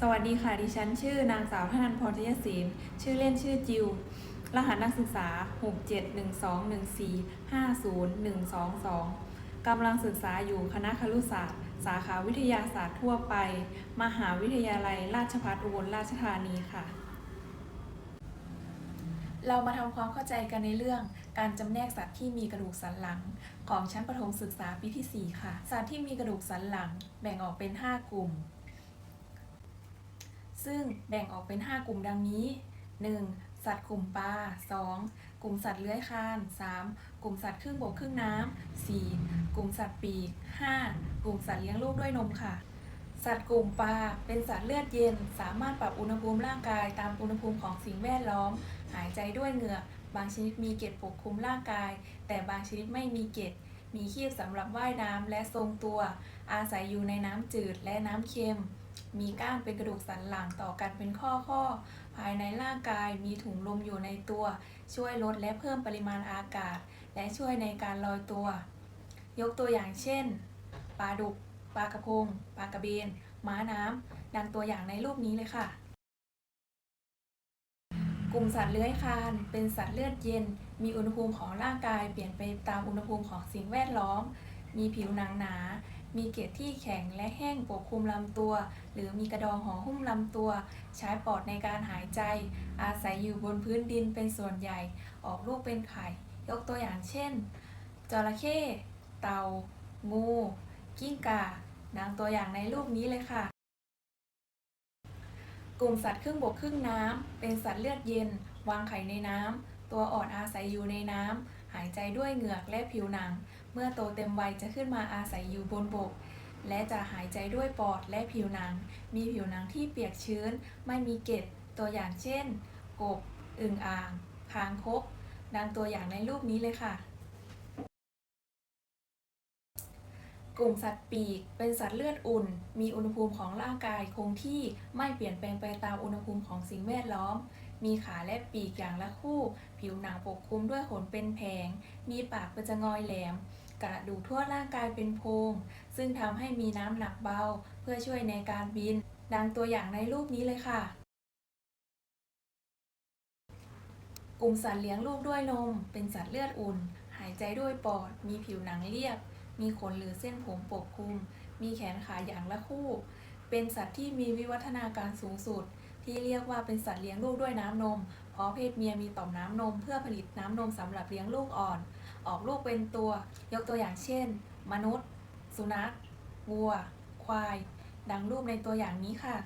สวัสดีค่ะ ดิฉันชื่อนางสาวธนันพรทยศิลป์ชื่อเล่นชื่อจิว รหัสนักศึกษา 671214502122 กำลังศึกษาอยู่คณะครุศาสตร์ สาขาวิทยาศาสตร์ทั่วไป มหาวิทยาลัยราชภัฏอุบลราชธานีค่ะ เรามาทำความเข้าใจกันในเรื่องการจำแนกสัตว์ที่มีกระดูกสันหลัง ของชั้นประถมศึกษาปีที่ 4 ค่ะ สัตว์ที่มีกระดูกสันหลัง แบ่งออกเป็น 5 กลุ่ม ซึ่งแบ่งออกเป็น 5 กลุ่มดังนี้ 1. สัตว์กลุ่มปลา 2. กลุ่มสัตว์เลื้อยคลาน 3. กลุ่มสัตว์ครึ่งบกครึ่งน้ำ 4. กลุ่มสัตว์ปีก 5. กลุ่มสัตว์เลี้ยงลูกด้วยนมค่ะ สัตว์กลุ่มปลาเป็นสัตว์เลือดเย็น สามารถปรับอุณหภูมิร่างกายตามอุณหภูมิของสิ่งแวดล้อม หายใจด้วยเหงือกบางชนิดมีเกล็ดปกคลุมร่างกาย แต่บางชนิดไม่มีเกล็ดมีครีบสำหรับว่ายน้ำและทรงตัว อาศัยอยู่ในน้ำจืดและน้ำเค็ม มีก้างเป็นกระดูกสันหลังต่อกันเป็นข้อข้อๆภายในร่างกายมีถุงลมอยู่ในตัว ช่วยลดและเพิ่มปริมาณอากาศ และช่วยในการลอยตัว ยกตัวอย่างเช่น ปลาดุก ปลากระพง ปลากระเบน ม้าน้ำ ดังตัวอย่างในรูปนี้เลยค่ะ กลุ่มสัตว์เลื้อยคลาน เป็นสัตว์เลือดเย็น มีอุณหภูมิของร่างกายเปลี่ยนไปตามอุณหภูมิของสิ่งแวดล้อม มีผิวหนังหนา มีเกล็ดที่แข็งและแห้งปกคลุมลำตัว หรือมีกระดองห่อหุ้มลำตัว ใช้ปอดในการหายใจ อาศัยอยู่บนพื้นดินเป็นส่วนใหญ่ ออกลูกเป็นไข่ ยกตัวอย่างเช่น จระเข้ เต่า งู กิ้งก่าดังตัวอย่างในรูปนี้เลยค่ะ กลุ่มสัตว์ครึ่งบกครึ่งน้ำ เป็นสัตว์เลือดเย็น วางไข่ในน้ำ ตัวอ่อนอาศัยอยู่ในน้ำ หายใจด้วยเหงือกและผิวหนัง เมื่อโตเต็มวัยจะขึ้นมาอาศัยอยู่บนบก และจะหายใจด้วยปอดและผิวหนัง มีผิวหนังที่เปียกชื้น ไม่มีเกล็ด ตัวอย่างเช่น กบ อึ่งอ่าง คางคก ดังตัวอย่างในรูปนี้เลยค่ะ กลุ่มสัตว์ปีก เป็นสัตว์เลือดอุ่น มีอุณหภูมิของร่างกายคงที่ ไม่เปลี่ยนแปลงไปตามอุณหภูมิของสิ่งแวดล้อม มีขาและปีกอย่างละคู่ ผิวหนังปกคลุมด้วยขนเป็นแผง มีปากเป็นจะงอยแหลม กระดูกทั่วร่างกายเป็นโพรงซึ่งทำให้มีน้ำหนักเบา เพื่อช่วยในการบิน ดังตัวอย่างในรูปนี้เลยค่ะ กลุ่มสัตว์เลี้ยงลูกด้วยนม เป็นสัตว์เลือดอุ่น หายใจด้วยปอด มีผิวหนังเรียบ มีขนหรือเส้นผมปกคลุม มีแขนขาอย่างละคู่ เป็นสัตว์ที่มีวิวัฒนาการสูงสุด ที่เรียกว่าเป็นสัตว์เลี้ยงลูกด้วยน้ำนม เพราะเพศเมียมีต่อมน้ำนม เพื่อผลิตน้ำนมสำหรับเลี้ยงลูกอ่อน ออกลูกเป็นตัวยกตัวอย่างเช่น มนุษย์ สุนัขวัว ควาย ดังรูปในตัวอย่างนี้ค่ะ